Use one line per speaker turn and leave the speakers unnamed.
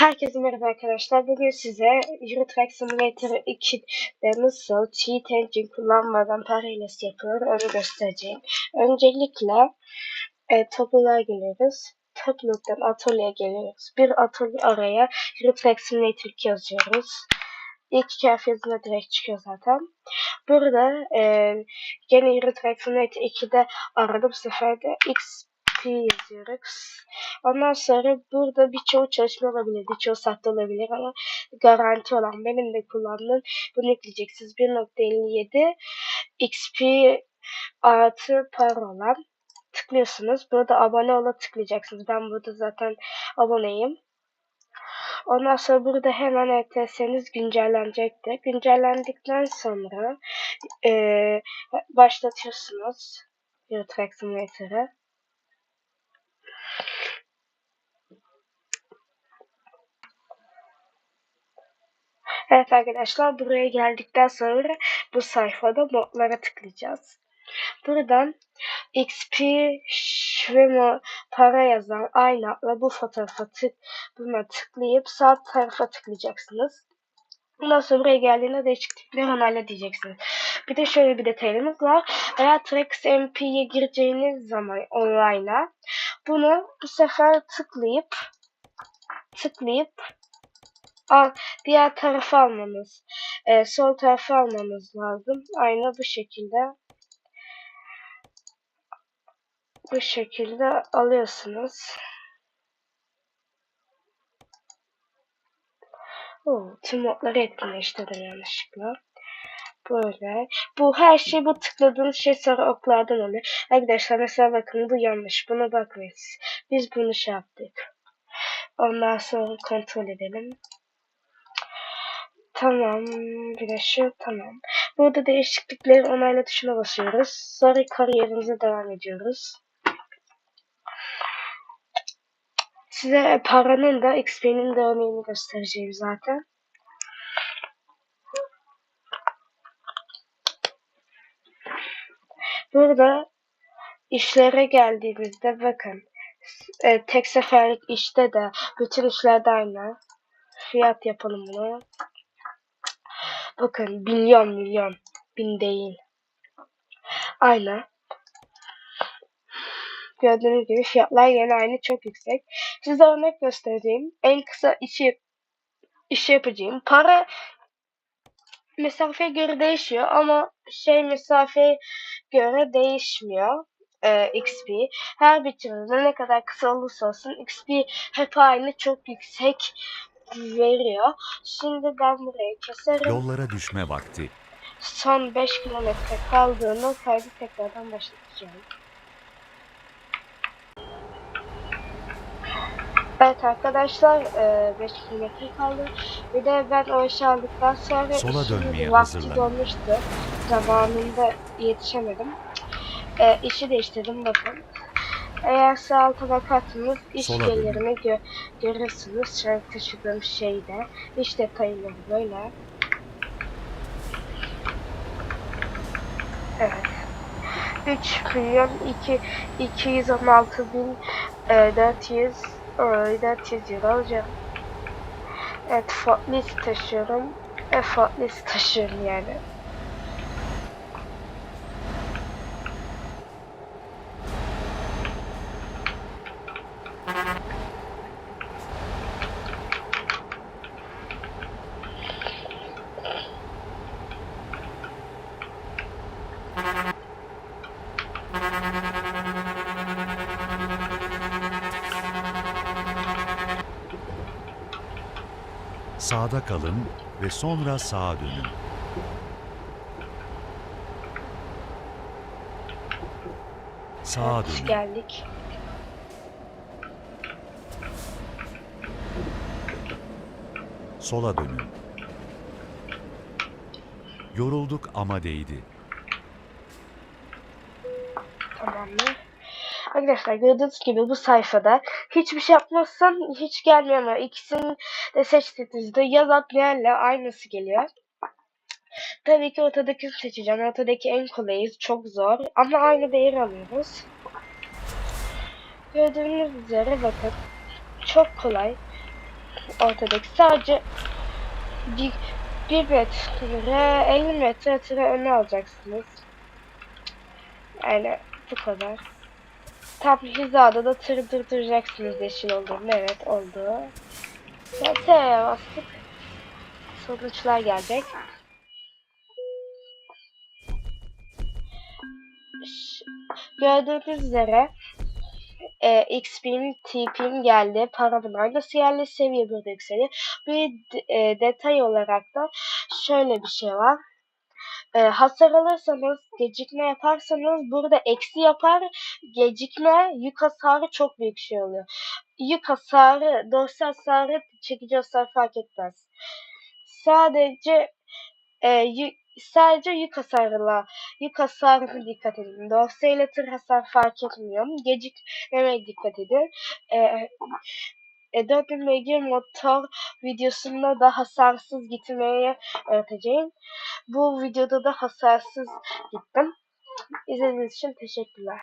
Herkese merhaba arkadaşlar. Bugün size Euro Truck Simulator 2'de nasıl cheat engine kullanmadan para hilesi yapılır onu göstereceğim. Öncelikle e, topluluğa geliyoruz. Topluluktan atölyeye geliyoruz. Bir atölye araya Euro Truck Simulator 2 yazıyoruz. İlk iki harf yazınca direkt çıkıyor zaten. Burada e, gene Euro Truck Simulator 2'de aradım. Bu sefer de X yazıyoruz. Ondan sonra burada birçoğu çalışma olabilir, birçoğu sahte olabilir ama garanti olan benim de kullandığım bunu ekleyeceksiniz. 1.57 XP artı para olan tıklıyorsunuz. Burada abone ola tıklayacaksınız. Ben burada zaten aboneyim. Ondan sonra burada hemen ETS'niz güncellenecektir. Güncellendikten sonra e, başlatıyorsunuz Euro Truck Simulator'ı. Evet arkadaşlar buraya geldikten sonra bu sayfada modlara tıklayacağız. Buradan XP ve mo- para yazan aynı adla bu fotoğrafa tık buna tıklayıp sağ tarafa tıklayacaksınız. Ondan sonra buraya geldiğinde değişiklikleri onayla diyeceksiniz. Bir de şöyle bir detayımız var. Eğer Trax MP'ye gireceğiniz zaman online'a bunu bu sefer tıklayıp tıklayıp diğer tarafa almamız, e, sol tarafa almamız lazım. Aynı bu şekilde. Bu şekilde alıyorsunuz. Oo, tüm modları etkinleştirdim yanlışlıkla. Böyle. Bu her şey bu tıkladığınız şey sarı oklardan oluyor. Arkadaşlar mesela bakın bu yanlış. Buna bakmayın. Biz bunu şey yaptık. Ondan sonra kontrol edelim. Tamam. Şu tamam. Burada değişiklikleri onayla tuşuna basıyoruz. Sonra kariyerimize devam ediyoruz. Size paranın da XP'nin de örneğini göstereceğim zaten. Burada işlere geldiğimizde bakın e, tek seferlik işte de bütün işlerde aynı. Fiyat yapalım bunu. Bakın milyon milyon. Bin değil. Aynı. Gördüğünüz gibi fiyatlar yine aynı çok yüksek. Size örnek göstereceğim. En kısa işi işi yapacağım. Para mesafeye göre değişiyor ama şey mesafeye göre değişmiyor. Ee, XP. Her bitiminde ne kadar kısa olursa olsun XP hep aynı çok yüksek veriyor. Şimdi ben burayı keserim.
Yollara düşme vakti.
Son 5 kilometre kaldığında kaydı tekrardan başlatacağım. Evet arkadaşlar 5 kilometre kaldı. Bir de ben o işi aldıktan sonra
Sola dönmeye
vakti
hazırlan.
dolmuştu. Zamanında yetişemedim. E, işi değiştirdim bakın. Eğer sağ alta bakarsanız iş
Sola
gelirini gö görürsünüz. Şöyle taşıdığım şeyde. İş detayları böyle. Evet. 3 milyon 2 216 bin e, 400 e, 400 euro alacağım. Evet forklift taşıyorum. E, forklift taşıyorum yani.
Sağda kalın ve sonra sağa dönün. Sağa
Evet,
dönün.
geldik.
Sola dönün. Yorulduk ama değdi.
Tamamdır. Arkadaşlar gördüğünüz gibi bu sayfada hiçbir şey yapmazsan hiç gelmiyor ama ikisini de seçtiğinizde yaz adlı aynısı geliyor. Tabii ki ortadakini seçeceğim. Ortadaki en kolayı çok zor ama aynı değeri alıyoruz. Gördüğünüz üzere bakın çok kolay. ortadaki sadece bir, bir metre 50 metre öne alacaksınız. Yani bu kadar. Tam hizada da tır durduracaksınız yeşil olduğunda. Evet oldu. Ve T'ye bastık. Sonuçlar gelecek. Gördüğünüz üzere e, XP'm, TP'm geldi. Paramın aynısı geldi. Seviye burada yükseliyor. Bir e, detay olarak da şöyle bir şey var. E, hasar alırsanız, gecikme yaparsanız burada eksi yapar. Gecikme, yük hasarı çok büyük şey oluyor. Yük hasarı, dorsal hasarı, çekici hasar fark etmez. Sadece e, yük, sadece yük hasarına, yük hasarına dikkat edin. Dorsal ile tır hasar fark etmiyor. Gecikmemeye dikkat edin. E, e, 4000 beygir motor videosunda da hasarsız gitmeye öğreteceğim. Bu videoda da hasarsız gittim. İzlediğiniz için teşekkürler.